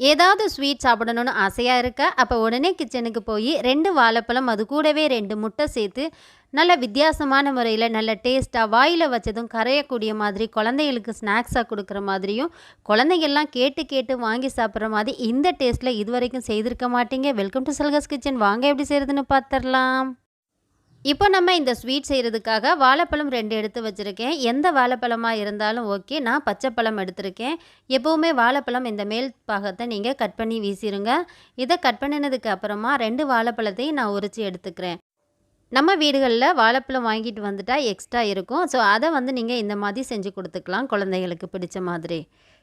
ஏதாவது ஸ்வீட் சாப்பிடணும்னு ஆசையாக இருக்கா அப்போ உடனே கிச்சனுக்கு போய் ரெண்டு வாழைப்பழம் அது கூடவே ரெண்டு முட்டை சேர்த்து நல்ல வித்தியாசமான முறையில் நல்ல டேஸ்ட்டாக வாயில் வச்சதும் கரையக்கூடிய மாதிரி குழந்தைகளுக்கு ஸ்நாக்ஸாக கொடுக்குற மாதிரியும் குழந்தைகள்லாம் கேட்டு கேட்டு வாங்கி சாப்பிட்ற மாதிரி இந்த டேஸ்ட்டில் இது வரைக்கும் செய்திருக்க மாட்டீங்க. வெல்கம் டு சல்கஸ் கிச்சன் வாங்க எப்படி செய்கிறதுன்னு பார்த்துடலாம் இப்போ நம்ம இந்த ஸ்வீட் செய்கிறதுக்காக வாழைப்பழம் ரெண்டு எடுத்து வச்சுருக்கேன். எந்த வாழைப்பழமாக இருந்தாலும் ஓகே நான் பச்சைப்பழம் எடுத்திருக்கேன். எப்போவுமே வாழைப்பழம் இந்த மேல் பாகத்தை நீங்கள் கட் பண்ணி வீசிடுங்க இதை கட் பண்ணினதுக்கு அப்புறமா ரெண்டு வாழைப்பழத்தையும் நான் உரித்து எடுத்துக்கிறேன். நம்ம வீடுகளில் வாழைப்பழம் வாங்கிட்டு வந்துட்டால் எக்ஸ்ட்ரா இருக்கும். ஸோ அதை வந்து நீங்கள் இந்த மாதிரி செஞ்சு கொடுத்துக்கலாம் குழந்தைகளுக்கு பிடிச்ச மாதிரி.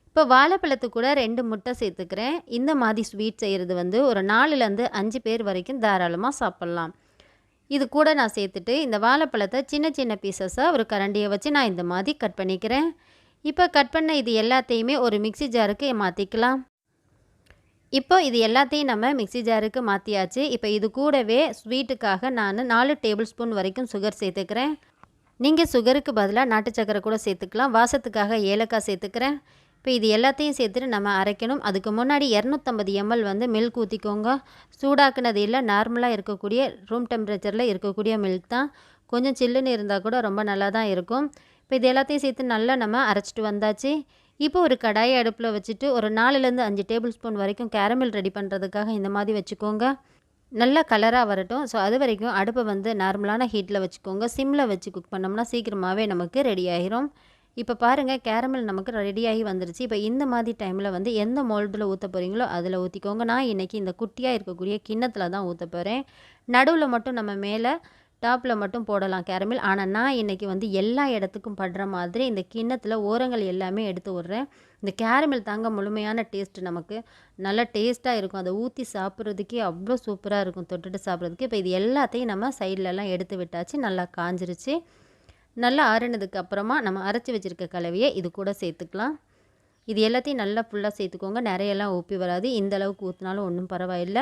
இப்போ வாழைப்பழத்து கூட ரெண்டு முட்டை சேர்த்துக்கிறேன். இந்த மாதிரி ஸ்வீட் செய்கிறது வந்து ஒரு நாலுலேருந்து அஞ்சு பேர் வரைக்கும் தாராளமாக சாப்பிட்லாம். இது கூட நான் சேர்த்துட்டு இந்த வாழைப்பழத்தை சின்ன சின்ன பீசஸாக ஒரு கரண்டியை வச்சு நான் இந்த மாதிரி கட் பண்ணிக்கிறேன். இப்போ கட் பண்ண இது எல்லாத்தையுமே ஒரு மிக்சி ஜாருக்கு மாற்றிக்கலாம் இப்போ இது எல்லாத்தையும் நம்ம மிக்சி ஜாருக்கு மாற்றியாச்சு இப்போ இது கூடவே ஸ்வீட்டுக்காக நான் நாலு டேபிள் ஸ்பூன் வரைக்கும் சுகர் சேர்த்துக்கிறேன். நீங்கள் சுகருக்கு பதிலாக நாட்டு சக்கரை கூட சேர்த்துக்கலாம். வாசத்துக்காக ஏலக்காய் சேர்த்துக்கிறேன். இப்போ இது எல்லாத்தையும் சேர்த்துட்டு நம்ம அரைக்கணும். அதுக்கு முன்னாடி இரநூத்தம்பது எம்எல் வந்து மில்க் ஊற்றிக்கோங்க சூடாக்குனது இல்லை நார்மலாக இருக்கக்கூடிய ரூம் டெம்பரேச்சரில் இருக்கக்கூடிய மில்க் தான். கொஞ்சம் சில்லுன்னு இருந்தால் கூட ரொம்ப நல்லா தான் இருக்கும். இப்போ இது எல்லாத்தையும் சேர்த்து நல்லா நம்ம அரைச்சிட்டு வந்தாச்சு. இப்போ ஒரு கடாயை அடுப்பில் வச்சுட்டு ஒரு நாலுலேருந்து அஞ்சு டேபிள் ஸ்பூன் வரைக்கும் கேரமில் ரெடி பண்ணுறதுக்காக இந்த மாதிரி வச்சுக்கோங்க. நல்லா கலராக வரட்டும். ஸோ அது வரைக்கும் அடுப்பை வந்து நார்மலான ஹீட்டில் வச்சுக்கோங்க. சிம்மில் வச்சு குக் பண்ணோம்னா சீக்கிரமாகவே நமக்கு ரெடி ஆகிரும் இப்போ பாருங்கள் கேரமல் நமக்கு ரெடியாகி வந்துருச்சு. இப்போ இந்த மாதிரி டைமில் வந்து எந்த மோல்டில் ஊற்ற போகிறீங்களோ அதில் ஊற்றிக்கோங்க நான் இன்றைக்கி இந்த குட்டியாக இருக்கக்கூடிய கிண்ணத்தில் தான் ஊற்ற போகிறேன் நடுவில் மட்டும் நம்ம மேலே டாப்பில் மட்டும் போடலாம் கேரமில் ஆனால் நான் இன்றைக்கி வந்து எல்லா இடத்துக்கும் படுற மாதிரி இந்த கிண்ணத்தில் ஓரங்கள் எல்லாமே எடுத்து விட்றேன். இந்த கேரமில் தாங்க முழுமையான டேஸ்ட்டு நமக்கு. நல்லா டேஸ்ட்டாக இருக்கும். அதை ஊற்றி சாப்பிட்றதுக்கே அவ்வளோ சூப்பராக இருக்கும். தொட்டுட்டு சாப்பிட்றதுக்கு. இப்போ இது எல்லாத்தையும் நம்ம சைட்லலாம் எடுத்து விட்டாச்சு. நல்லா காஞ்சிருச்சு. நல்லா ஆறுனதுக்கு அப்புறமா நம்ம அரைச்சி வச்சுருக்க கலவையை இது கூட சேர்த்துக்கலாம். இது எல்லாத்தையும் நல்லா ஃபுல்லாக சேர்த்துக்கோங்க. நிறையெல்லாம் ஒப்பி வராது. இந்த அளவுக்கு ஊற்றினாலும் ஒன்றும் பரவாயில்லை.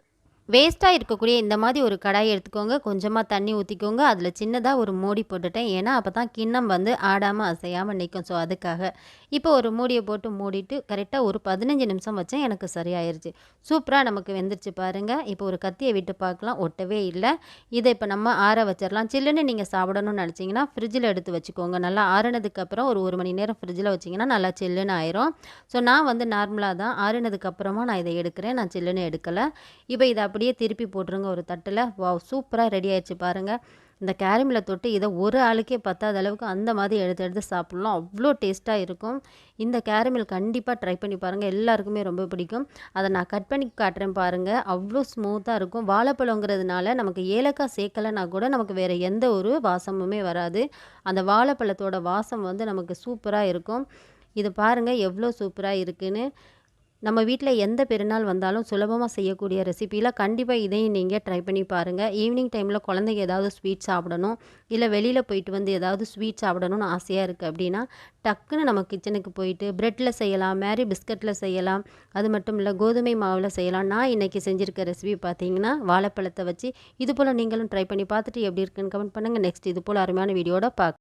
வேஸ்ட்டாக இருக்கக்கூடிய இந்த மாதிரி ஒரு கடாயை எடுத்துக்கோங்க. கொஞ்சமாக தண்ணி ஊற்றிக்கோங்க அதில் சின்னதாக ஒரு மூடி போட்டுட்டேன். ஏன்னா அப்போ தான் கிண்ணம் வந்து ஆடாமல் அசையாமல் நிற்கும் ஸோ அதுக்காக. இப்போ ஒரு மூடியை போட்டு மூடிட்டு கரெக்டாக ஒரு பதினஞ்சு நிமிஷம் வச்சேன். எனக்கு சரியாயிருச்சு. சூப்பராக நமக்கு வெந்துருச்சு பாருங்கள் இப்போ ஒரு கத்தியை விட்டு பார்க்கலாம். ஒட்டவே இல்லை. இதை இப்போ நம்ம ஆற வச்சிடலாம். சில்லுன்னு நீங்கள் சாப்பிடணும்னு நினச்சிங்கன்னா ஃப்ரிட்ஜில் எடுத்து வச்சுக்கோங்க. நல்லா ஆறுனதுக்கப்புறம் ஒரு ஒரு மணி நேரம் ஃப்ரிட்ஜில் வச்சிங்கன்னா நல்லா சில்லுன்னு ஆயிரும். ஸோ நான் வந்து நார்மலாக தான் ஆறுனதுக்கப்புறமா நான் இதை எடுக்கிறேன். நான் சில்லுன்னு எடுக்கலை. இப்போ இதை அப்படியே திருப்பி போட்டுருங்க ஒரு தட்டில். வா சூப்பராக ரெடி ஆயிடுச்சு பாருங்கள் இந்த கேரமில் தொட்டு இதை ஒரு ஆளுக்கே பத்தாத அளவுக்கு அந்த மாதிரி எடுத்து எடுத்து சாப்பிட்லாம். அவ்வளோ டேஸ்ட்டாக இருக்கும். இந்த கேரமில் கண்டிப்பாக ட்ரை பண்ணி பாருங்கள் எல்லாருக்குமே ரொம்ப பிடிக்கும். அதை நான் கட் பண்ணி காட்டுறேன் பாருங்கள் அவ்வளோ ஸ்மூத்தாக இருக்கும். வாழைப்பழங்கிறதுனால நமக்கு ஏலக்காய் சேர்க்கலைன்னா கூட நமக்கு வேறு எந்த ஒரு வாசமுமே வராது. அந்த வாழைப்பழத்தோட வாசம் வந்து நமக்கு சூப்பராக இருக்கும். இது பாருங்கள் எவ்வளோ சூப்பராக இருக்குதுன்னு நம்ம வீட்டில் எந்த பெருநாள் வந்தாலும் சுலபமாக செய்யக்கூடிய ரெசிப்பியில் கண்டிப்பாக இதையும் நீங்கள் ட்ரை பண்ணி பாருங்கள் ஈவினிங் டைமில் குழந்தைங்க ஏதாவது ஸ்வீட் சாப்பிடணும் இல்லை வெளியில் போயிட்டு வந்து ஏதாவது ஸ்வீட் சாப்பிடணும்னு ஆசையாக இருக்குது அப்படின்னா டக்குன்னு நம்ம கிச்சனுக்கு போயிட்டு ப்ரெட்டில் செய்யலாம் மேரி பிஸ்கட்டில் செய்யலாம் அது மட்டும் இல்லை கோதுமை மாவில் செய்யலாம். நான் இன்றைக்கி செஞ்சுருக்க ரெசிபி பார்த்தீங்கன்னா வாழைப்பழத்தை வச்சு இது போல் நீங்களும் ட்ரை பண்ணி பார்த்துட்டு எப்படி இருக்குன்னு கமெண்ட் பண்ணுங்கள் நெக்ஸ்ட் இது போல் அருமையான வீடியோட பார்க்க